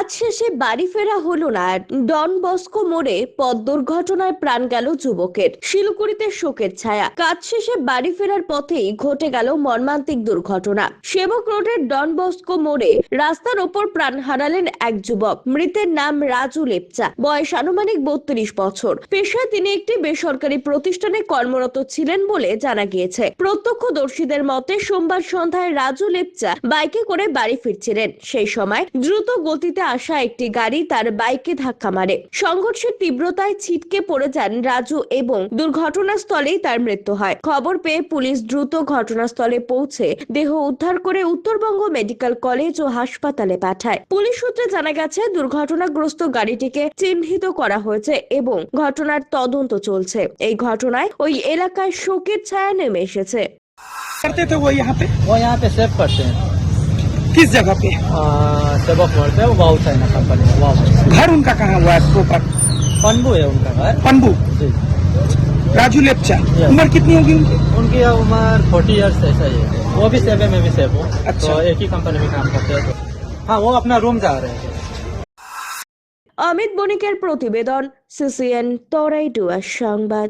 কাজ শেষে বাড়ি ফেরা হলো না। ডন বস্কো মোড়ে পথ দুর্ঘটনায় প্রাণ গেল যুবকের। শিলকুড়িতে শোকের ছায়া। কাজ শেষে বাড়ি ফেরার পথেই ঘটে গেল মর্মান্তিক দুর্ঘটনা। সেবক রোডের ডন বস্কো মোড়ে রাস্তার ওপর প্রাণ হারালেন এক যুবক। মৃতের নাম রাজু লেপচা। বয়স আনুমানিক বত্রিশ বছর। পেশায় তিনি একটি বেসরকারি প্রতিষ্ঠানে কর্মরত ছিলেন বলে জানা গিয়েছে। প্রত্যক্ষদর্শীদের মতে, সোমবার সন্ধ্যায় রাজু লেপচা বাইকে করে বাড়ি ফিরছিলেন। সেই সময় দ্রুত গতিতে আসা একটি গাড়ি তার বাইকে ধাক্কা মারে সংঘর্ষের তীব্রতায় ছিটকে পড়ে যান রাজু এবং দুর্ঘটনাস্থলেই তার মৃত্যু হয় খবর পেয়ে পুলিশ দ্রুত ঘটনাস্থলে পৌঁছে দেহ উদ্ধার করে উত্তরবঙ্গ মেডিকেল কলেজ ও হাসপাতালে পাঠায় পুলিশ সূত্রে জানা গেছে দুর্ঘটনাগ্রস্ত গাড়িটিকে চিহ্নিত করা হয়েছে এবং ঘটনার তদন্ত চলছে এই ঘটনায় ওই এলাকায় শোকের ছায়া নেমে এসেছে करते थे वो यहाँ पे वो यहाँ पे सेव करते हैं किस जगह पे सेवक मोड़ पे वो वाउ चाइना कंपनी है वाउ घर उनका कहाँ हुआ है प्रॉपर पन्बू है उनका घर पन्बू जी राजू लेपचा Yes. उम्र कितनी होगी उनकी उनकी उम्र फोर्टी इयर्स ऐसा ही है वो भी सेवे में भी सेव हो अच्छा। तो एक ही कंपनी में काम करते हैं तो हाँ वो अपना रूम जा रहे हैं অমিত বণিকের প্রতিবেদন সিসিএন তরাই ডুয়ার সংবাদ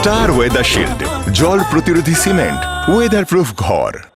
স্টার ওয়েদার শিল্ড জল প্রতিরোধী সিমেন্ট ওয়েদার প্রুফ ঘর।